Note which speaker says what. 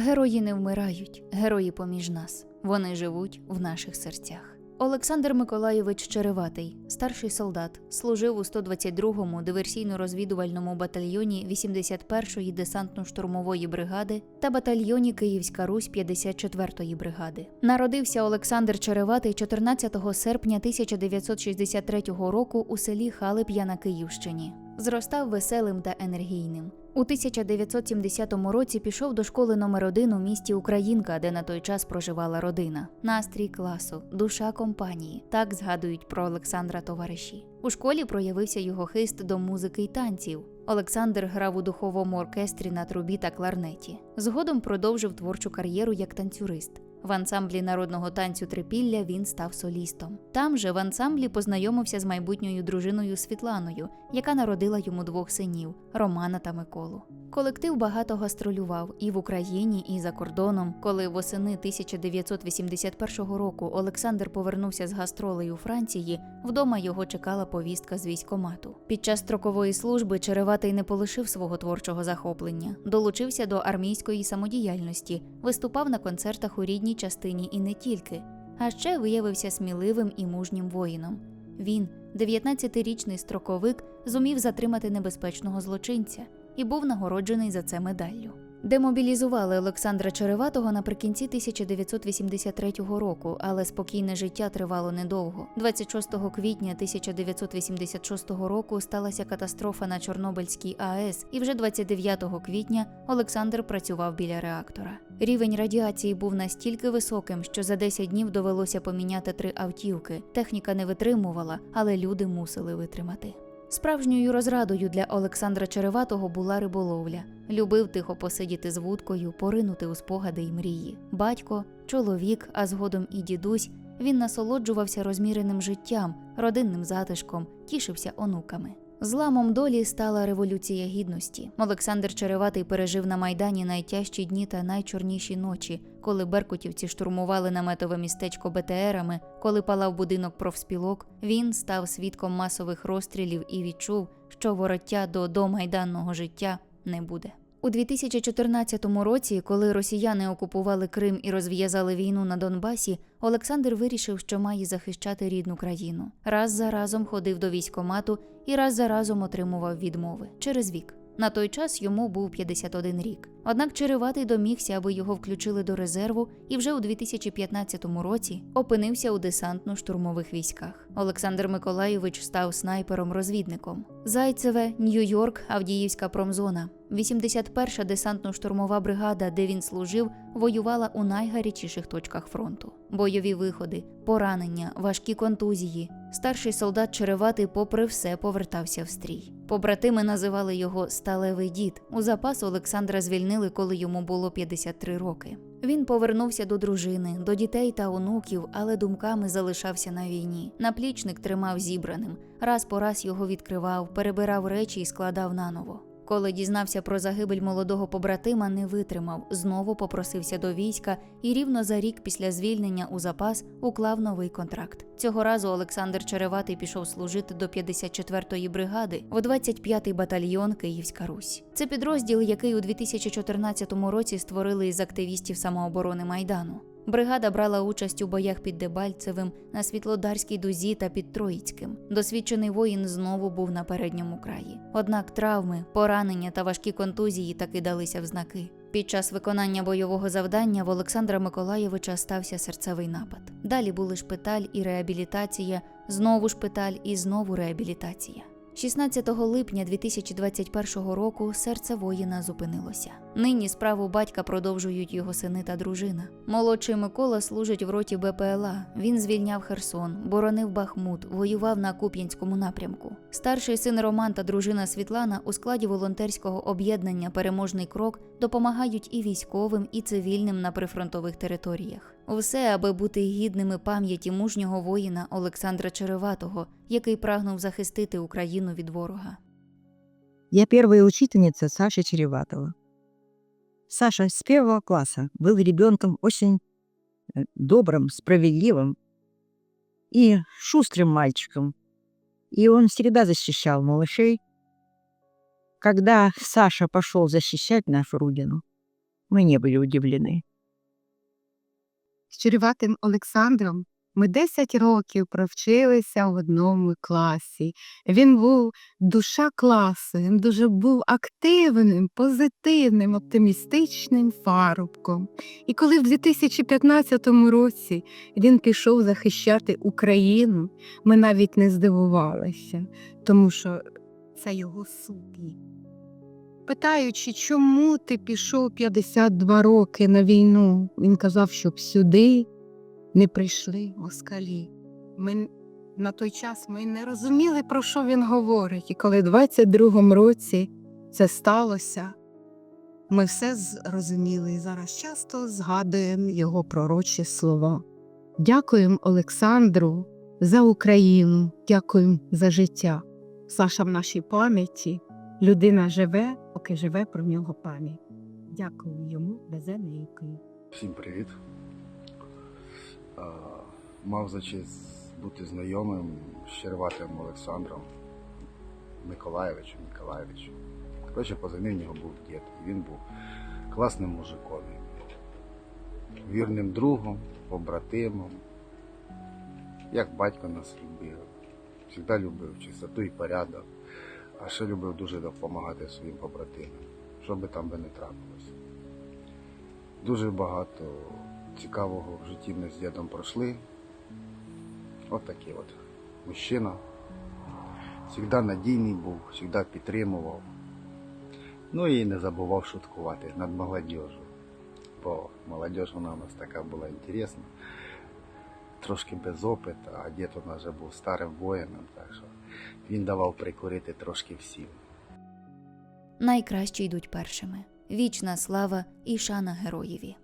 Speaker 1: Герої не вмирають, герої поміж нас. Вони живуть в наших серцях. Олександр Миколайович Череватий, старший солдат, служив у 122-му диверсійно-розвідувальному батальйоні 81-ї десантно-штурмової бригади та батальйоні Київська Русь 54-ї бригади. Народився Олександр Череватий 14 серпня 1963 року у селі Халип'я на Київщині. Зростав веселим та енергійним. У 1970 році пішов до школи номер 1 у місті Українка, де на той час проживала родина. Настрій класу, душа компанії. Так згадують про Олександра товариші. У школі проявився його хист до музики й танців. Олександр грав у духовому оркестрі на трубі та кларнеті. Згодом продовжив творчу кар'єру як танцюрист. В ансамблі народного танцю Трипілля він став солістом. Там же в ансамблі познайомився з майбутньою дружиною Світланою, яка народила йому двох синів Романа та Миколу. Колектив багато гастролював і в Україні, і за кордоном. Коли восени 1981 року Олександр повернувся з гастролей у Франції, вдома його чекала повістка з військомату. Під час строкової служби Череватий не полишив свого творчого захоплення, долучився до армійської самодіяльності, виступав на концертах у рідній частині і не тільки, а ще виявився сміливим і мужнім воїном. Він, 19-річний строковик, зумів затримати небезпечного злочинця і був нагороджений за це медаллю. Демобілізували Олександра Череватого наприкінці 1983 року, але спокійне життя тривало недовго. 26 квітня 1986 року сталася катастрофа на Чорнобильській АЕС, і вже 29 квітня Олександр працював біля реактора. Рівень радіації був настільки високим, що за 10 днів довелося поміняти три автівки. Техніка не витримувала, але люди мусили витримати. Справжньою розрадою для Олександра Череватого була риболовля. Любив тихо посидіти з вудкою, поринути у спогади й мрії. Батько, чоловік, а згодом і дідусь. Він насолоджувався розміреним життям, родинним затишком, тішився онуками. Зламом долі стала революція гідності. Олександр Череватий пережив на майдані найтяжчі дні та найчорніші ночі, коли беркутівці штурмували наметове містечко БТРами, коли палав будинок профспілок. Він став свідком масових розстрілів і відчув, що вороття до домайданного життя не буде. У 2014 році, коли росіяни окупували Крим і розв'язали війну на Донбасі, Олександр вирішив, що має захищати рідну країну. Раз за разом ходив до військомату і раз за разом отримував відмови через вік. На той час йому був 51 рік. Однак Череватий домігся, аби його включили до резерву, і вже у 2015 році опинився у десантно-штурмових військах. Олександр Миколайович став снайпером-розвідником. Зайцеве, Нью-Йорк, Авдіївська промзона. 81-ша десантно-штурмова бригада, де він служив, воювала у найгарячіших точках фронту. Бойові виходи, поранення, важкі контузії. Старший солдат Череватий, попри все, повертався в стрій. Побратими називали його Сталевий дід. У запас Олександра звільнили, коли йому було 53 роки. Він повернувся до дружини, до дітей та онуків, але думками залишався на війні. Наплічник тримав зібраним. Раз по раз його відкривав, перебирав речі і складав наново. Коли дізнався про загибель молодого побратима, не витримав, знову попросився до війська і рівно за рік після звільнення у запас уклав новий контракт. Цього разу Олександр Череватий пішов служити до 54-ї бригади в 25-й батальйон Київська Русь. Це підрозділ, який у 2014 році створили із активістів самооборони Майдану. Бригада брала участь у боях під Дебальцевим, на Світлодарській дузі та під Троїцьким. Досвідчений воїн знову був на передньому краї. Однак травми, поранення та важкі контузії таки далися в знаки. Під час виконання бойового завдання в Олександра Миколаєвича стався серцевий напад. Далі були шпиталь і реабілітація, знову шпиталь і знову реабілітація. 16 липня 2021 року серце воїна зупинилося. Нині справу батька продовжують його сини та дружина. Молодший Микола служить в роті БПЛА. Він звільняв Херсон, боронив Бахмут, воював на Куп'янському напрямку. Старший син Роман та дружина Світлана у складі волонтерського об'єднання Переможний крок допомагають і військовим, і цивільним на прифронтових територіях. Все, аби бути гідними пам'яті мужнього воїна Олександра Череватого, який прагнув захистити Україну від ворога.
Speaker 2: Я первая учительница Саши Череватова. Саша с первого класса был ребенком очень э, добрым, справедливым и шустрым мальчиком. И он всегда защищал малышей. Когда Саша пошел защищать нашу родину, мы не были удивлены.
Speaker 3: з Череватим Олександром ми 10 років провчилися в одному класі. Він був душа класу, він дуже був активним, позитивним, оптимістичним парубком. І коли в 2015 році він пішов захищати Україну, ми навіть не здивувалися, тому що це його сукні. Питаючи, чому ти пішов 52 роки на війну, він казав, щоб сюди не прийшли москалі. Ми на той час ми не розуміли, про що він говорить. І коли в 22-му році це сталося, ми все зрозуміли і зараз часто згадуємо його пророчі слова. Дякуємо Олександру за Україну, дякуємо за життя. Саша в нашій пам'яті. Людина живе, поки живе про нього пам'ять. Дякую йому безенейкою.
Speaker 4: Всім привіт. Мав за честь бути знайомим з Щерватим Олександром Миколаєвичем Миколаєвичем. Коротше, позивний в нього був дід. І він був класним мужиком. Вірним другом, побратимом. Як батько нас любив. Завжди любив чистоту і порядок. А ще любив дуже допомагати своїм побратимам, що би там би не трапилося. Дуже багато цікавого в житті ми з дідом пройшли. От такий от мужчина. Завжди надійний був, завжди підтримував. Ну і не забував шуткувати над молодежю. Бо молодежь вона у нас така була інтересна. Трошки без опиту, а дід у нас вже був старим воїном, так що він давав прикурити трошки всім.
Speaker 1: Найкращі йдуть першими. Вічна слава і шана героєві.